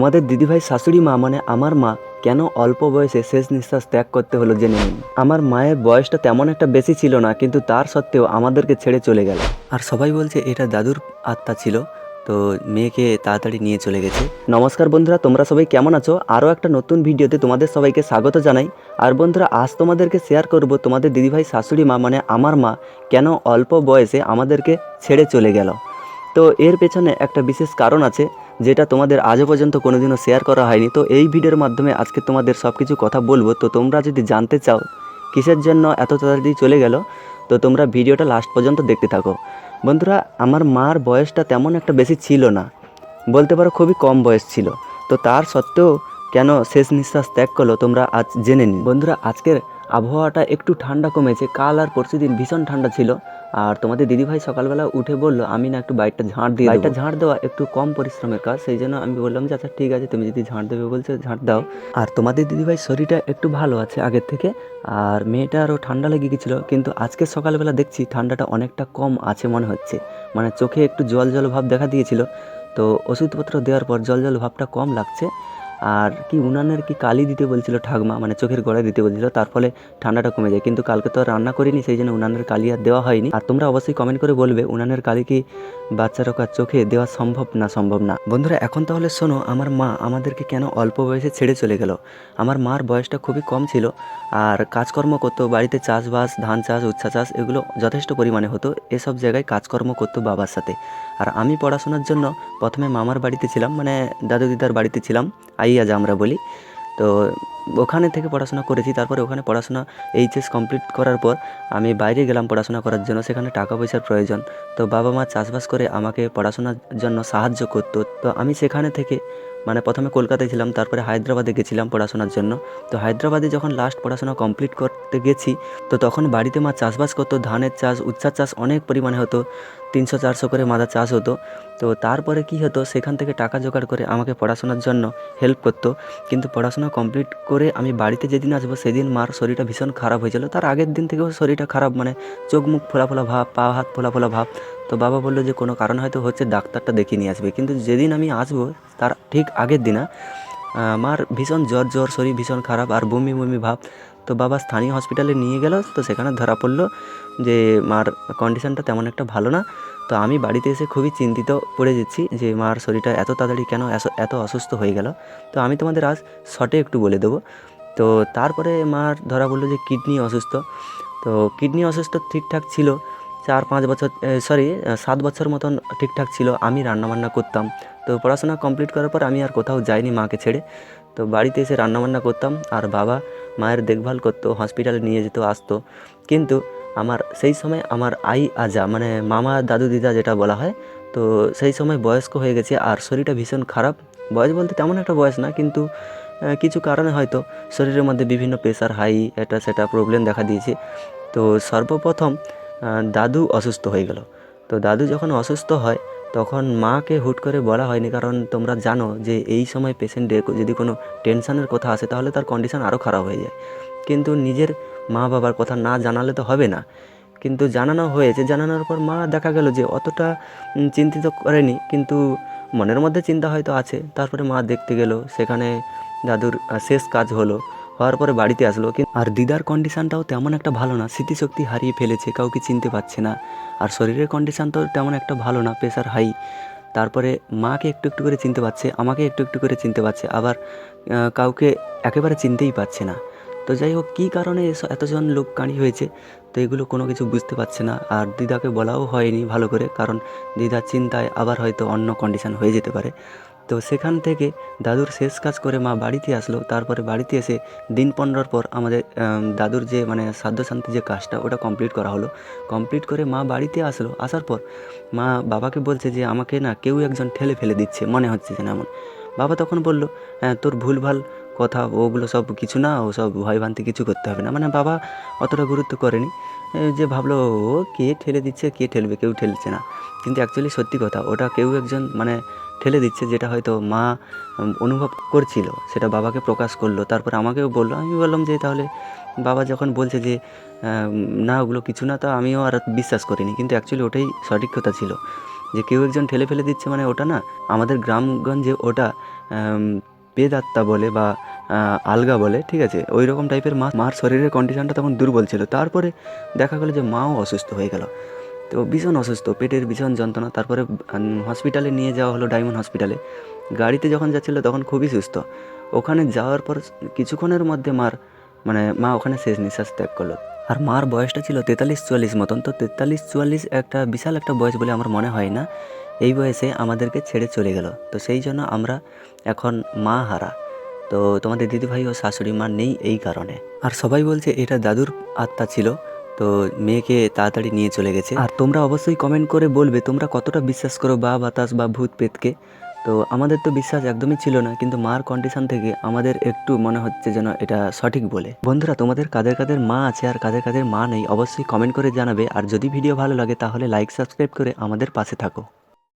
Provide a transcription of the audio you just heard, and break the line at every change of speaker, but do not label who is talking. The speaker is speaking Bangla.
তোমাদের দিদিভাই শাশুড়ি মা মানে আমার মা কেন অল্প বয়সে শেষ নিঃশ্বাস ত্যাগ করতে হলো জেনে নিন। আমার মায়ের বয়সটা তেমন একটা বেশি ছিল না, কিন্তু তার সত্ত্বেও আমাদেরকে ছেড়ে চলে গেল। আর সবাই বলছে এটা দাদুর আত্মা ছিল, তো মেয়েকে তাড়াতাড়ি নিয়ে চলে গেছে। নমস্কার বন্ধুরা, তোমরা সবাই কেমন আছো? আরও একটা নতুন ভিডিওতে তোমাদের সবাইকে স্বাগত জানাই। আর বন্ধুরা, আজ তোমাদেরকে শেয়ার করব তোমাদের দিদিভাই শাশুড়ি মা মানে আমার মা কেন অল্প বয়সে আমাদেরকে ছেড়ে চলে গেল। তো এর পেছনে একটা বিশেষ কারণ আছে। যেটা তোমাদের আজও পর্যন্ত কোনোদিনও শেয়ার করা হয়নি, তো এই ভিডিওর মাধ্যমে আজকে তোমাদের সব কিছু কথা বলব। তো তোমরা যদি জানতে চাও কিসের জন্য এত তাড়াতাড়ি চলে গেল, তো তোমরা ভিডিওটা লাস্ট পর্যন্ত দেখতে থাকো। বন্ধুরা, আমার মার বয়সটা তেমন একটা বেশি ছিল না, বলতে পারো খুবই কম বয়স ছিল। তো তার সত্ত্বেও কেন শেষ নিঃশ্বাস ত্যাগ করল তোমরা আজ জেনে নিন বন্ধুরা, আজকের আবহাওয়াটা একটু ঠান্ডা কমেছে, কাল আর পরশু দিন ভীষণ ঠান্ডা ছিল। আর তোমাদের দিদিভাই সকালবেলা উঠে বলল আমি না একটু বাইকটা ঝাঁট দিয়ে বাইকটা ঝাঁট দেওয়া একটু কম পরিশ্রমের কাজ সেই জন্য আমি বললাম যে আচ্ছা ঠিক আছে তুমি যদি ঝাঁট দেবে বলছো ঝাঁট দাও। আর তোমাদের দিদিভাই শরীরটা একটু ভালো আছে আগের থেকে আর মেয়েটারও ঠান্ডা লেগে গেছিল কিন্তু আজকে সকালবেলা দেখছি ঠান্ডাটা অনেকটা কম আছে মনে হচ্ছে। মানে চোখে একটু জল জল ভাব দেখা দিয়েছিল তো ওষুধপত্র দেওয়ার পর জল জল ভাবটা কম লাগছে। আর কি উনানের কি কালি দিতে বলছিল ঠাকমা মানে চোখের গোড়ায় দিতে বলছিল, তার ফলে ঠান্ডাটা কমে যায়। কিন্তু কালকে তো রান্না করিনি, সেই জন্য উনানের কালি আর দেওয়া হয়নি। আর তোমরা অবশ্যই কমেন্ট করে বলবে, উনানের কালি কি বাচ্চার চোখে দেওয়া সম্ভব না সম্ভব না? বন্ধুরা, এখন তাহলে শোনো, আমার মা আমাদেরকে কেন অল্প বয়সে ছেড়ে চলে গেল? আমার মার বয়সটা খুবই কম ছিল, আর কাজকর্ম করতো, বাড়িতে চাষবাস, ধান চাষ, উচ্ছা চাষ, এগুলো যথেষ্ট পরিমাণে হতো, এসব জায়গায় কাজকর্ম করতো বাবার সাথে। আর আমি পড়াশোনার জন্য প্রথমে মামার বাড়িতে ছিলাম মানে দাদু দিদার বাড়িতে ছিলাম আইয়াজ আমরা বলি। তো ওখানে থেকে পড়াশোনা করেছি, তারপরে ওখানে পড়াশোনা এইচএস কমপ্লিট করার পর আমি বাইরে গেলাম পড়াশোনা করার জন্য, সেখানে টাকা পয়সার প্রয়োজন। তো বাবা মা চাষবাস করে আমাকে পড়াশোনার জন্য সাহায্য করতো। তো আমি সেখানে থেকে মানে প্রথমে কলকাতায় ছিলাম, তারপরে হায়দ্রাবাদে গেছিলাম পড়াশোনার জন্য। তো হায়দ্রাবাদে যখন লাস্ট পড়াশোনা কমপ্লিট করতে গেছি, তো তখন বাড়িতে মা চাষবাস করতো, ধানের চাষ, উচ্ছার চাষ অনেক পরিমাণে হতো, তিনশো চারশো করে মাদা চাষ হতো। তো তারপরে কি হতো, সেখান থেকে টাকা জোগাড় করে আমাকে পড়াশোনার জন্য হেল্প করতো। কিন্তু পড়াশোনা কমপ্লিট করে আমি বাড়িতে যেদিন আসব, সেদিন মার শরীরটা ভীষণ খারাপ হয়েছিল। তার আগের দিন থেকেও শরীরটা খারাপ মানে চোখ মুখ ফোলা ফোলা ভাব, পা হাত ফোলা ফোলা ভাব তো বাবা বলল যে কোনো কারণ হয়তো হচ্ছে ডাক্তারটা দেখিয়ে নিয়ে আসবে। কিন্তু যেদিন আমি আসব, তার ঠিক আগের দিনা আমার ভীষণ জ্বর জ্বর, শরীর ভীষণ খারাপ আর বমি বমি ভাব। তো বাবা স্থানীয় হসপিটালে নিয়ে গেল, তো সেখানে ধরা পড়ল যে মার কন্ডিশনটা তেমন একটা ভালো না। তো আমি বাড়িতে এসে খুবই চিন্তিত পড়ে যাচ্ছি যে মার শরীরটা এত তাড়াতাড়ি কেন এত অসুস্থ হয়ে গেল। তো আমি তোমাদের আজ শর্টে একটু বলে দেবো। তো তারপরে মার ধরা পড়ল যে কিডনি অসুস্থ। তো কিডনি অসুস্থ ঠিকঠাক ছিল চার পাঁচ বছর সরি সাত বছর মতন ঠিকঠাক ছিল, আমি রান্নাবান্না করতাম। তো পড়াশোনা কমপ্লিট করার পর আমি আর কোথাও যাইনি মাকে ছেড়ে। তো বাড়িতে এসে রান্নাবান্না করতাম, আর বাবা মায়ের দেখভাল করতো হসপিটালে নিয়ে যেত, আসতো। কিন্তু আমার, সেই সময় আমার আই আজা মানে মামা, দাদু, দিদা যেটা বলা হয়, তো সেই সময় বয়স্ক হয়ে গেছে, আর শরীরটা ভীষণ খারাপ। বয়স বলতে তেমন একটা বয়স না, কিন্তু কিছু কারণে হয়তো শরীরের মধ্যে বিভিন্ন প্রেশার হাই এটা, সেটা প্রবলেম দেখা দিয়েছে। তো সর্বপ্রথম দাদু অসুস্থ হয়ে গেল। তো দাদু যখন অসুস্থ হয়, তখন মাকে হুট করে বলা হয়নি, কারণ তোমরা জানো যে এই সময় পেশেন্টের যদি কোনো টেনশানের কথা আসে, তাহলে তার কন্ডিশন আরও খারাপ হয়ে যায়। কিন্তু নিজের মা বাবার কথা না জানালে তো হবে না। কিন্তু জানানো হয়েছে, জানানোর পর মা দেখা গেল যে অতটা চিন্তিত করেনি, কিন্তু মনের মধ্যে চিন্তা হয়তো আছে। তারপরে মা দেখতে গেল, সেখানে দাদুর শেষ কাজ হলো। হওয়ার পরে বাড়িতে আসলো, কিন্তু আর দিদার কন্ডিশনটাও তেমন একটা ভালো না। স্মৃতিশক্তি হারিয়ে ফেলেছে, কাউকে চিনতে পারছে না। আর শরীরের কন্ডিশন তো তেমন একটা ভালো না প্রেশার হাই তারপরে মাকে একটু একটু করে চিনতে পারছে, আমাকে একটু একটু করে চিনতে পারছে, আবার কাউকে একেবারে চিনতেই পারছে না। তো যাই হোক, কী কারণে এতজন লোক কাঁড়ি হয়েছে, তো এগুলো কোনো কিছু বুঝতে পারছে না। আর দিদাকে বলাও হয়নি ভালো করে, কারণ দিদার চিন্তায় আবার হয়তো অন্য কন্ডিশন হয়ে যেতে পারে। তো সেখান থেকে দাদুর শেষ কাজ করে মা বাড়িতে আসলো, তারপরে বাড়িতে এসে দিন পনেরোর পর আমাদের দাদুর যে মানে শান্তি যে কাজটা, ওটা কমপ্লিট করা হলো। কমপ্লিট করে মা বাড়িতে আসলো, আসার পর মা বাবাকে বলছে যে, আমাকে না কেউ একজন ঠেলে ফেলে দিচ্ছে, মনে হচ্ছে যে এমন। বাবা তখন বলল হ্যাঁ তোর ভুলভাল কথা, ওগুলো সব কিছু না, ও সব ভয়ভ্রান্তি, কিছু করতে হবে না। মানে বাবা অতটা গুরুত্ব করেনি। যে ভাবলো, ও কে ঠেলে দিচ্ছে, কে ঠেলবে? কেউ ঠেলছে না। কিন্তু অ্যাকচুয়ালি সত্যি কথা, ওটা কেউ একজন মানে ঠেলে দিচ্ছে যেটা হয়তো মা অনুভব করছিল, সেটা বাবাকে প্রকাশ করল। তারপর আমাকেও বলল, আমি বললাম যে তাহলে বাবা যখন বলছে যে না ওগুলো কিছু না, তা আমিও আর বিশ্বাস করিনি। কিন্তু অ্যাকচুয়ালি ওটাই সঠিক কথা ছিল। যে কেউ একজন ঠেলে ফেলে দিচ্ছে মানে ওটা না, আমাদের গ্রামগঞ্জে ওটা বেদাত্মা বলে বা আলগা বলে, ঠিক আছে? ওই রকম টাইপের মা, মার শরীরের কন্ডিশনটা তখন দুর্বল ছিল। তারপরে দেখা গেলো যে মাও অসুস্থ হয়ে গেল। তো ভীষণ অসুস্থ, পেটের ভীষণ যন্ত্রণা। তারপরে হসপিটালে নিয়ে যাওয়া হলো ডায়মন্ড হসপিটালে গাড়িতে যখন যাচ্ছিল তখন খুবই সুস্থ। ওখানে যাওয়ার পর কিছুক্ষণের মধ্যে মার মানে মা ওখানে শেষ নিঃশ্বাস ত্যাগ করল। আর মার বয়সটা ছিল তেতাল্লিশ চুয়াল্লিশ মতন। তো তেতাল্লিশ চুয়াল্লিশ একটা বিশাল একটা বয়স বলে আমার মনে হয় না। এই বয়সে আমাদেরকে ছেড়ে চলে গেল। তো সেই জন্য আমরা এখন মা হারা। তো তোমাদের দিদিভাই ও শাশুড়ি মা নেই এই কারণে। আর সবাই বলছে, এটা দাদুর আত্মা ছিল। তো মেয়েকে তাড়াতাড়ি নিয়ে চলে গেছে। আর তোমরা অবশ্যই কমেন্ট করে বলবে, তোমরা কতটা বিশ্বাস করো বা বাতাস বা ভূত পেতকে তো আমাদের তো বিশ্বাস একদমই ছিল না, কিন্তু মার কন্ডিশন থেকে আমাদের একটু মনে হচ্ছে যেন এটা সঠিক বলে। বন্ধুরা, তোমাদের কাদের কাদের মা আছে আর কাদের কাদের মা নেই, অবশ্যই কমেন্ট করে জানাবে। আর যদি ভিডিও ভালো লাগে, তাহলে লাইক সাবস্ক্রাইব করে আমাদের পাশে থাকো।